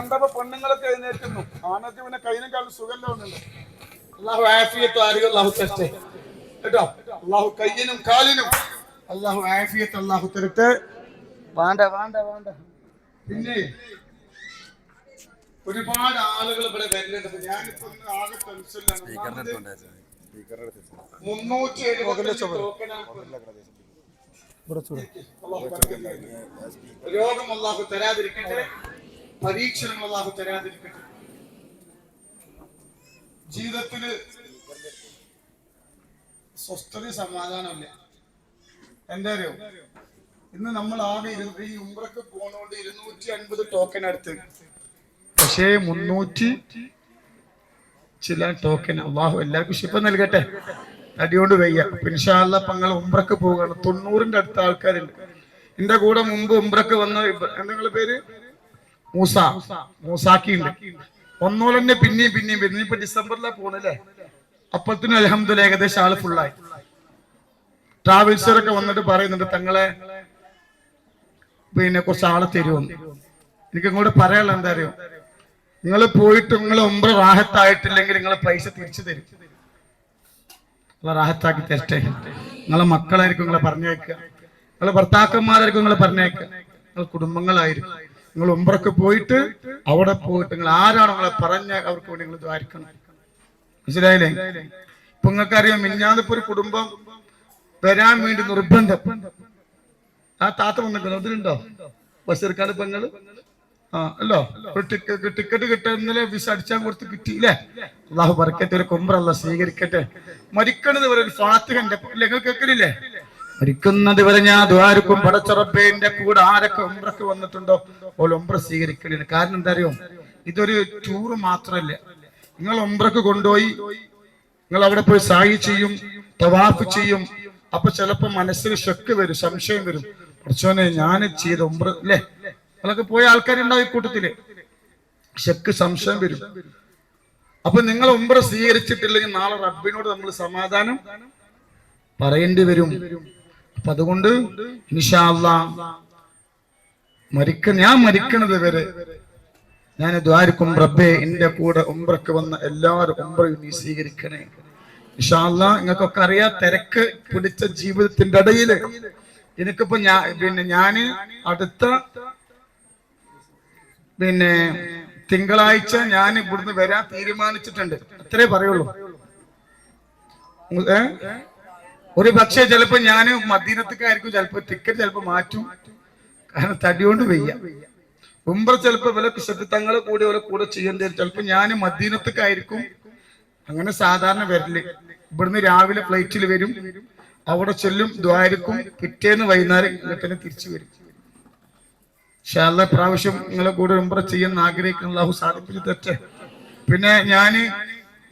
കണ്ടപ്പോ പെണ്ണുങ്ങളൊക്കെ എഴുന്നേറ്റുന്നു ആണൊക്കെ പിന്നെ കയ്യിനും കാലും സുഖം തോന്നുന്നുണ്ട് അള്ളാഹു ആഫിയത്ത് ആരുകൾ അള്ളാഹു തരട്ടെ. കേട്ടോ? അള്ളാഹു കയ്യിനും കാലിനും അള്ളാഹു ആഫിയത്ത് അള്ളാഹു തരട്ടെ. വേണ്ട വേണ്ട വേണ്ട. പിന്നെ ഒരുപാട് ആളുകൾ ഇവിടെ വരുന്നുണ്ട്. ഞാനിപ്പോ ആകെ ടെൻഷനിലാണ് മുന്നൂറ്റി എഴുപത് രോഗം അള്ളാഹു തരാതിരിക്കട്ടെ. പരീക്ഷണങ്ങൾ അള്ളാഹു തരാതിരിക്കട്ടെ. ജീവിതത്തിൽ സ്വസ്ഥത സമാധാനമില്ല. എന്താ അറിയോ ഇന്ന് നമ്മൾ ആകെ ഈ ഉംറക്ക് പോണോണ്ട് ഇരുന്നൂറ്റി അൻപത് ടോക്കൺ അടുത്ത്. പക്ഷേ മുന്നൂറ്റി ചില ടോക്കൺ അള്ളാഹു എല്ലാവർക്കും ഷിപ്പ് നൽകട്ടെ. അടിയോണ്ട് വയ്യ. പിൻഷാല്ല പങ്ങൾ ഉംറക്ക് പോവുകയാണ്. തൊണ്ണൂറിന്റെ അടുത്ത ആൾക്കാരുണ്ട്. എന്റെ കൂടെ മുമ്പ് ഉംറക്ക് വന്ന എന്തെങ്കിലും പേര്? മൂസ. മൂസാക്കി ഉണ്ട് ഒന്നോളന്നെ പിന്നെയും പിന്നെയും വരുന്നു ഇപ്പൊ ഡിസംബറിലാ പോണല്ലേ? അപ്പത്തിന് അലഹമ്മദ് ഏകദേശം ആൾ ഫുള്ളായി ട്രാവൽസറൊക്കെ വന്നിട്ട് പറയുന്നുണ്ട് തങ്ങളെ പിന്നെ കുറച്ച് ആളെ തരുമെന്ന് എനിക്ക് ഇങ്ങോട്ട് പറയാനുള്ള എന്താ അറിയോ നിങ്ങൾ പോയിട്ട് നിങ്ങൾ ഒമ്പ റാഹത്തായിട്ടില്ലെങ്കിൽ നിങ്ങളെ പൈസ തിരിച്ചു തരും. റാഹത്താക്കി തരട്ടെ. നിങ്ങളെ മക്കളായിരിക്കും നിങ്ങളെ പറഞ്ഞേക്കുക നിങ്ങളെ ഭർത്താക്കന്മാരായിരിക്കും നിങ്ങളെ പറഞ്ഞേക്കുക നിങ്ങളെ കുടുംബങ്ങളായിരിക്കും. നിങ്ങൾ ഉംറക്ക് പോയിട്ട് അവിടെ പോയിട്ട് നിങ്ങൾ ആരാണോ നിങ്ങളെ പറഞ്ഞ അവർക്ക് വേണ്ടി നിങ്ങൾ ദ്വാരിക്കണം മനസ്സിലായില്ലേ? ഇപ്പൊ നിങ്ങൾക്ക് അറിയാം മിഞ്ഞാന്നിപ്പോ ഒരു കുടുംബം വരാൻ വേണ്ടി നിർബന്ധം. ആ താത്ത വന്നിട്ടുണ്ടോ. അതിലുണ്ടോ? ബഷീർക്കാട് പെങ്ങൾ ആ അല്ലോ? ടിക്കറ്റ് ടിക്കറ്റ് വിസ അടിച്ചാൽ കൊടുത്ത് കിട്ടിയില്ലേ അള്ളാഹു പറക്കട്ടെ ഒരു കുമ്പറല്ല സ്വീകരിക്കട്ടെ. മരിക്കണത് വരെ ഒരു ഇല്ലേ, നിങ്ങൾ കേൾക്കലില്ലേ? മരിക്കുന്നത് വരെ ഞാൻ ദ്വാരക്കും പടച്ചുറപ്പേന്റെ കൂടെ ആരൊക്കെ ഉംറക്ക് വന്നിട്ടുണ്ടോ ഓൾ ഉംറ സ്വീകരിക്കലിന്. കാരണം എന്താ അറിയോ ഇതൊരു ടൂറ് മാത്രല്ല. നിങ്ങൾ ഉംറക്ക് കൊണ്ടുപോയി നിങ്ങൾ അവിടെ പോയി സായി ചെയ്യും തവാഫ് ചെയ്യും. അപ്പൊ ചിലപ്പോ മനസ്സിൽ ഷക്ക് വരും സംശയം വരും. കുറച്ചോനെ ഞാൻ ചെയ്ത ഉംറ അല്ലേ അതൊക്കെ പോയ ആൾക്കാരുണ്ടാവും ഈ കൂട്ടത്തിൽ. സംശയം വരും. അപ്പൊ നിങ്ങൾ ഉംറ സ്വീകരിച്ചിട്ടില്ലെങ്കിൽ നാളെ റബ്ബിനോട് നമ്മൾ സമാധാനം പറയേണ്ടി വരും. അപ്പൊ അതുകൊണ്ട് മരിക്ക ഞാൻ മരിക്കണത് വരെ ഞാൻ ദ്വാരക്കും റബ്ബേ എന്റെ കൂടെ ഉംറക്ക് വന്ന എല്ലാവരും ഉംറയും നീ സ്വീകരിക്കണേ. ഇഷാല്ല നിങ്ങൾക്കൊക്കെ അറിയാം തിരക്ക് പിടിച്ച ജീവിതത്തിന്റെ ഇടയിൽ എനിക്കിപ്പോ ഞാൻ പിന്നെ ഞാൻ അടുത്ത പിന്നെ തിങ്കളാഴ്ച ഞാൻ ഇവിടുന്ന് വരാൻ തീരുമാനിച്ചിട്ടുണ്ട്. അത്രേ പറയുള്ളൂ? ഒരു പക്ഷേ ചിലപ്പോ ഞാൻ മദീനത്തേക്കായിരിക്കും ചിലപ്പോ ടിക്കറ്റ് ചിലപ്പോ മാറ്റും. കാരണം തടിയോണ്ട് വയ്യ. ഉംറ ചിലപ്പോ വില തങ്ങളെ കൂടി ഓലെ കൂടെ ചെയ്യേണ്ടി വരും. ചിലപ്പോ ഞാൻ മദീനത്തേക്കായിരിക്കും അങ്ങനെ സാധാരണ വരൽ. ഇവിടുന്ന് രാവിലെ ഫ്ലൈറ്റിൽ വരും. അവിടെ ചെല്ലും ദ്വാരക്കും പിറ്റേന്ന് വൈകുന്നേരം തന്നെ തിരിച്ചു വരും. ഷാല്ല പ്രാവശ്യം നിങ്ങളെ കൂടെ ഉംറ ചെയ്യാൻ ആഗ്രഹിക്കുന്ന അള്ളാഹു സാധിപ്പിച്ചു തെറ്റേ പിന്നെ ഞാൻ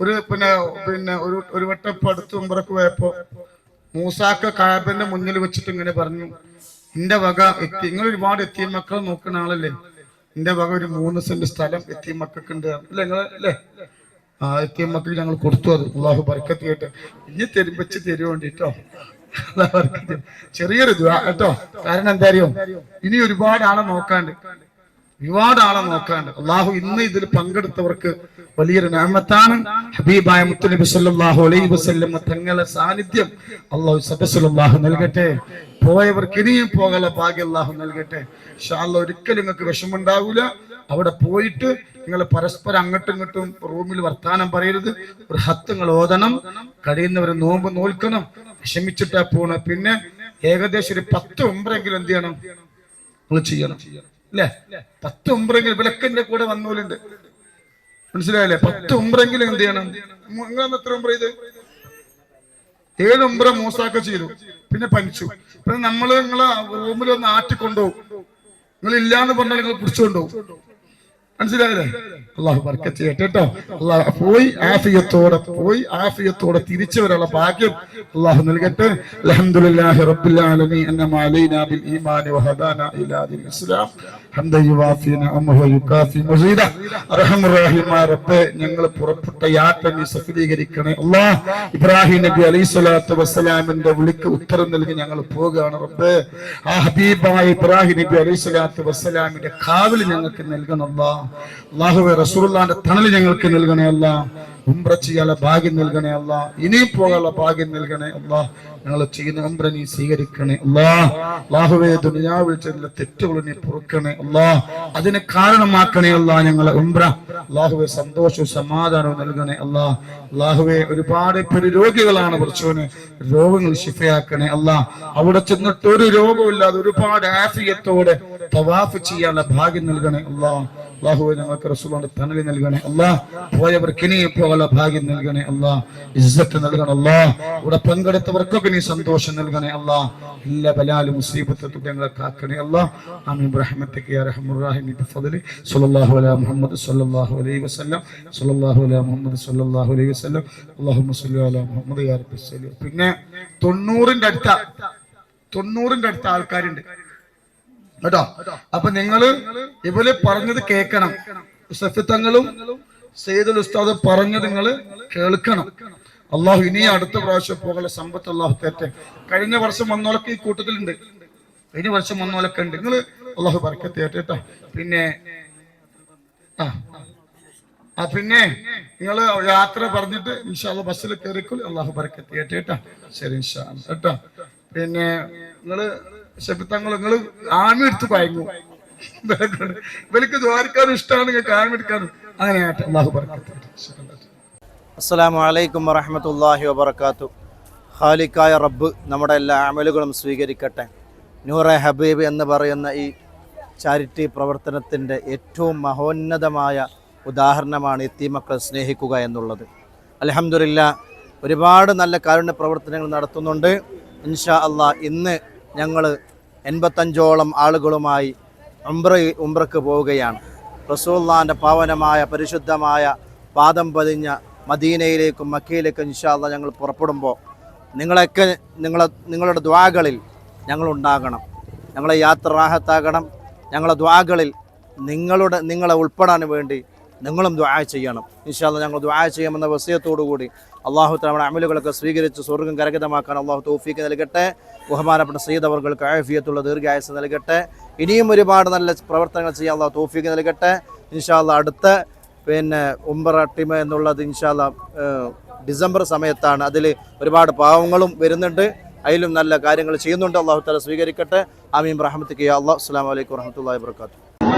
ഒരു പിന്നെ പിന്നെ ഒരു ഒരു വട്ടം അടുത്ത് ഉംറക്ക് പോയപ്പോ മൂസാക്ക കാബന്റെ മുന്നിൽ വെച്ചിട്ട് ഇങ്ങനെ പറഞ്ഞു എന്റെ വക എത്തി നിങ്ങൾ ഒരുപാട് എത്തിയ മക്കളെ നോക്കുന്ന ആളല്ലേ? എന്റെ വക ഒരു മൂന്ന് സെന്റ് സ്ഥലം എത്തിയ മക്കൾക്ക് ഉണ്ട് അല്ലെ നിങ്ങൾ അല്ലേ? ആ എത്തിയ മക്കൾക്ക് ഞങ്ങൾ കൊടുത്തു അത്. അള്ളാഹു ബർക്കത്ത് കേട്ട്. ഇനി തരും വെച്ച് തരുമോ വേണ്ടിട്ടോ? ബർക്കത്ത് ചെറിയൊരു കേട്ടോ. കാരണം എന്താ അറിയോ? ഇനി ഒരുപാട് ആളെ നോക്കാണ്ട്. ഒരുപാട് ആളെ നോക്കാണ്ട്. അള്ളാഹു ഇന്ന് ഇതിൽ പങ്കെടുത്തവർക്ക് വലിയൊരു നാമത്താണ് ഹബീബായ മുത്തനബി സല്ലാഹു അലൈബ് വസല്ലം തങ്ങളെ സാന്നിധ്യം. അള്ളാഹു സബസുല്ലാഹു നൽകട്ടെ. പോയവർക്ക് ഇനിയും പോകാനുള്ള ഭാഗ്യം അള്ളാഹു നൽകട്ടെ. ഷാല്ല ഒരിക്കലും നിങ്ങൾക്ക് വിഷമുണ്ടാവൂല അവിടെ പോയിട്ട് നിങ്ങൾ പരസ്പരം അങ്ങോട്ടും ഇങ്ങോട്ടും റൂമിൽ വർത്താനം പറയരുത്. ഒരു ഹത്ത് നിങ്ങൾ ഓതണം. കഴിയുന്നവർ നോമ്പ് നോൽക്കണം. വിഷമിച്ചിട്ടാ പോണ. പിന്നെ ഏകദേശം ഒരു പത്ത് ഒമ്പരെങ്കിലും എന്ത് ചെയ്യണം? നിങ്ങൾ ചെയ്യണം. അല്ലേ? പത്ത് ഒമ്പരെങ്കിലും വിളക്കിന്റെ കൂടെ വന്നോലുണ്ട്. മനസ്സിലായല്ലേ? പത്ത് ഉമ്പ്രെങ്കിലും എന്ത് ചെയ്യണം? നിങ്ങൾ എത്ര ഉമ്പ്ര ചെയ്ത്? ഏഴ് ഉമ്പ്ര മൂസാക്ക ചെയ്തു. പിന്നെ പനിച്ചു. പിന്നെ നമ്മൾ നിങ്ങളെ റൂമിൽ ഒന്ന് ആറ്റിക്കൊണ്ടുപോകും നിങ്ങൾ ഇല്ലാന്ന് പറഞ്ഞാൽ നിങ്ങൾ പിടിച്ചുകൊണ്ടുപോകും മനസ്സിലായില്ലേ? അള്ളാഹു ബർക്കത്ത് ചെയ്യട്ടെ കേട്ടോ. അള്ളാഹു പോയി ആഫിയത്തോടെ പോയി ആഫിയത്തോടെ തിരിച്ചു വരാനുള്ള ഭാഗ്യം അള്ളാഹു നൽകട്ടെ. അൽഹംദുലില്ലാഹി റബ്ബിൽ ആലമീൻ. അന്നമ അലൈനാ ബിൽ ഈമാൻ വഹദാന ഇലാ ദിൽ ഇസ്ലാം. ഹംദൻ യുവാഫി നഅമഹു യുകാഫി മസീദ. അർഹമുർ റബ്ബേ ഞങ്ങൾ പുറപ്പെട്ട യാത്ര നീ സഫലീകരിക്കണേ. അല്ലാഹ് ഇബ്രാഹിം നബി അലൈഹി സ്വലാത്തു വസ്സലാമിന്റെ വിളിക്ക് ഉത്തരം നൽകി ഞങ്ങൾ പോവുകയാണ് റബ്ബേ. ആ ഹബീബായ ഇബ്രാഹിം നബി അലൈഹി സ്വലാത്തു വസ്സലാമിന്റെ കാവൽ ഞങ്ങൾക്ക് നൽകണം അല്ലാഹ് അല്ലാഹുവേ റസൂലുള്ളാഹിന്റെ തണൽ ഞങ്ങൾക്ക് നൽകണേ അല്ലാഹ് ഉംറ ചെയ്യാനുള്ള ഭാഗ്യം നൽകണേ അല്ല. ഇനിയും പോകാനുള്ള ഭാഗ്യം നൽകണേ അല്ല. ഞങ്ങൾ ചെയ്യുന്ന ഉംറ നീ സ്വീകരിക്കണേ അല്ലാ. അല്ലാഹുവേ ദുനിയാവിൽ ചെല്ലുന്ന തെറ്റുകൾ നീ പൊറുക്കണേ അല്ലാ. അതിന് കാരണമാക്കണേ അല്ല ഞങ്ങളെ ഉംറ. അല്ലാഹുവേ സന്തോഷവും സമാധാനവും നൽകണേ അല്ല. അല്ലാഹുവേ ഒരുപാട് പേര് രോഗികളാണ് കുറച്ചോന് രോഗങ്ങൾ ശിഫയാക്കണേ അല്ല. അവിടെ ചെന്നിട്ട് ഒരു രോഗമില്ലാതെ ഒരുപാട് ആഫിയത്തോടെ തവാഫ് ചെയ്യാനുള്ള ഭാഗ്യം നൽകണേ അല്ലാ. അള്ളാഹുവെ ഞങ്ങൾക്ക് റസൂലിന്റെ തണലി നൽകണേ അല്ലാ. പോയവർക്ക് ഇനിയും ഭാഗ്യം നൽകണേ അല്ലാ. ഇസ്സത്ത് നൽകണം അല്ലാ. ഇവിടെ പങ്കെടുത്തവർക്കൊക്കെ നീ സന്തോഷം നൽകണേ അല്ലാ. എല്ലാ ബലാലും മുസീബത്തും ഞങ്ങളെ കാക്കണേ അല്ലാ. ആമീൻ. റഹ്മത്തിക്ക് യാ റഹ്മർ റഹീം ബിഫദ്ലി സ്വല്ലല്ലാഹു അലാ മുഹമ്മദ് സ്വല്ലല്ലാഹു അലൈഹി വസല്ലം. സ്വല്ലല്ലാഹു അലാ മുഹമ്മദ് സ്വല്ലല്ലാഹു അലൈഹി വസല്ലം. അല്ലാഹുമ്മ സ്വല്ലി അലാ മുഹമ്മദ് യാ റബ്ബി പിന്നെ തൊണ്ണൂറിന്റെ അടുത്ത തൊണ്ണൂറിന്റെ അടുത്ത ആൾക്കാരുണ്ട്. കേട്ടോ? അപ്പൊ നിങ്ങൾ ഇവർ പറഞ്ഞത് കേൾക്കണം. സഫിത്തങ്ങളും സെയ്ദുൽ ഉസ്താദ് പറഞ്ഞത് നിങ്ങൾ കേൾക്കണം. അള്ളാഹു ഇനി അടുത്ത പ്രാവശ്യം പോകല സമ്പത്ത് അള്ളാഹു തേറ്റെ കഴിഞ്ഞ വർഷം വന്നോലൊക്കെ ഈ കൂട്ടത്തിലുണ്ട്. കഴിഞ്ഞ വർഷം വന്നോലൊക്കെ ഉണ്ട്. നിങ്ങൾ അള്ളാഹു പറക്കത്തെ കേട്ടോ. പിന്നെ ആ ആ പിന്നെ നിങ്ങൾ യാത്ര പറഞ്ഞിട്ട് ഇൻഷാല്ല ബസ്സിൽ കയറിക്കോളി അള്ളാഹു പറക്കത്തെ കേട്ടോ. ശരി ഇൻഷാ. കേട്ടോ. പിന്നെ നിങ്ങൾ ശബിത്തങ്ങൾ നിങ്ങൾ ആമി എടുത്ത് ഭയങ്ങും ഇവർക്ക് ദ്വാരക്കാനും ഇഷ്ടമാണ് നിങ്ങൾക്ക് ആമി എടുക്കാനും. അങ്ങനെ അള്ളാഹു ശരി അല്ലാ. വറഹമത്തല്ലാഹി വബർക്കാത്തു ഖാലിക്കായ റബ്ബ് നമ്മുടെ എല്ലാ അമലുകളും സ്വീകരിക്കട്ടെ. നൂറെ ഹബീബ് എന്ന് പറയുന്ന ഈ ചാരിറ്റി പ്രവർത്തനത്തിന്റെ ഏറ്റവും മഹോന്നതമായ ഉദാഹരണമാണ് എത്തിമക്കളെ സ്നേഹിക്കുക എന്നുള്ളത്. അലഹമില്ല ഒരുപാട് നല്ല കാരുണ്യ പ്രവർത്തനങ്ങൾ നടത്തുന്നുണ്ട്. ഇൻഷാ അള്ളാ ഇന്ന് ഞങ്ങൾ എൺപത്തഞ്ചോളം ആളുകളുമായി ഉംറ ഉംറക്ക് പോവുകയാണ്. റസൂള്ളാന്റെ പാവനമായ പരിശുദ്ധമായ പാദം പതിഞ്ഞ മദീനയിലേക്കും മക്കയിലേക്കും ഇൻഷാല്ല ഞങ്ങൾ പുറപ്പെടുമ്പോൾ നിങ്ങളൊക്കെ നിങ്ങളെ നിങ്ങളുടെ ദ്വാകളിൽ ഞങ്ങളുണ്ടാകണം ഞങ്ങളെ യാത്ര റാഹത്താകണം. ഞങ്ങളെ ദ്വാകളിൽ നിങ്ങളുടെ നിങ്ങളെ ഉൾപ്പെടാൻ വേണ്ടി നിങ്ങളും ദ്വാ ചെയ്യണം. ഇൻഷാല്ല ഞങ്ങൾ ദ്വാ ചെയ്യുമെന്ന വസയത്തോടു കൂടി അള്ളാഹു നമ്മുടെ അമലുകളൊക്കെ സ്വീകരിച്ച് സ്വർഗം കരകിതമാക്കാൻ അള്ളാഹു തൗഫീക്ക് നൽകട്ടെ. ബഹുമാനപ്പെട്ട സയ്യിദ് അവർക്ക് ആഫിയത്തുള്ള ദീർഘായുസ് നൽകട്ടെ. ഇനിയും ഒരുപാട് നല്ല പ്രവർത്തനങ്ങൾ ചെയ്യാൻ അള്ളാഹു തൗഫീക്ക് നൽകട്ടെ. ഇൻഷാല്ല അടുത്ത പിന്നെ ഉംബറ ടീം എന്നുള്ളത് ഇൻഷാല്ല ഡിസംബർ സമയത്താണ്. അതിൽ ഒരുപാട് പാവങ്ങളും വരുന്നുണ്ട്. അതിലും നല്ല കാര്യങ്ങൾ ചെയ്യുന്നുണ്ട്. അള്ളാഹു തല സ്വീകരിക്കട്ടെ. ആമീൻ. റഹമത്തിക്ക് അള്ളാഹ് അസ്സാം വലൈക്കും